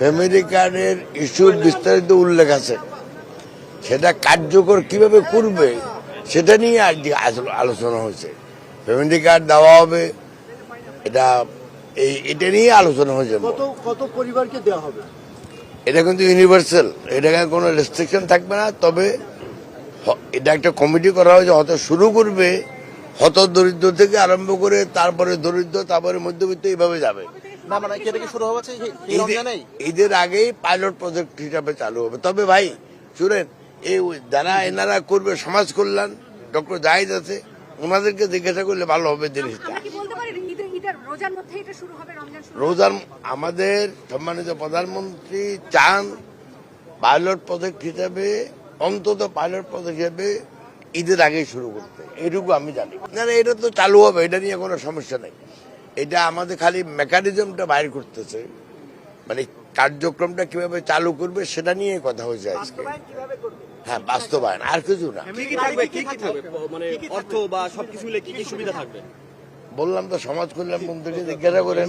Family কার্ডের ইস্যুর বিস্তারিত উল্লেখ আছে। সেটা কার্যকর কীভাবে করবে সেটা নিয়ে আজকে আলোচনা হয়েছে। ফ্যামিলি কার্ড দেওয়া হবে এটা এই এটা নিয়ে আলোচনা হয়েছে। কত কত পরিবারকে দেওয়া হবে? এটা কিন্তু ইউনিভার্সাল এটাকে কোনো রেস্ট্রিকশন থাকবে না তবে এটা একটা কমিটি করা হয়েছে হয়তো শুরু করবে হত দরিদ্র থেকে আরম্ভ করে তারপরে দরিদ্র তারপরে মধ্যবিত্ত এইভাবে যাবে। না মানে কি শুরু ঈদের- আগেই পাইলট প্রজেক্ট হিসাবে চালু হবে। তবে ভাই শুনেন এই যারা এনারা করবে সমাজ কল্যাণ ডক্টর জাহিদ আছে ওনাদেরকে জিজ্ঞাসা করলে ভালো হবে জিনিসটা। রোজার আমাদের সম্মানিত প্রধানমন্ত্রী চান পাইলট প্রজেক্ট হিসাবে অন্তত পাইলট প্রজেক্ট হিসাবে ঈদের আগেই শুরু করতে। এইটুকু আমি জানি। না এটা তো চালু হবে এটা নিয়ে কোনো সমস্যা নেই। এটা আমাদের খালি মেকানিজমটা বাইর করতেছে। মানে কার্যক্রমটা কীভাবে চালু করবে সেটা নিয়ে কথা হয়েছে আজকে। হ্যাঁ বাস্তবায়ন আর কিছু না। কি কি থাকবে কি কি থাকবে? মানে অর্থ বা সবকিছু মিলে কি কি সুবিধা থাকবে? বললাম তো সমাজ কল্যাণ মন্ত্রীকে জিজ্ঞাসা করেন।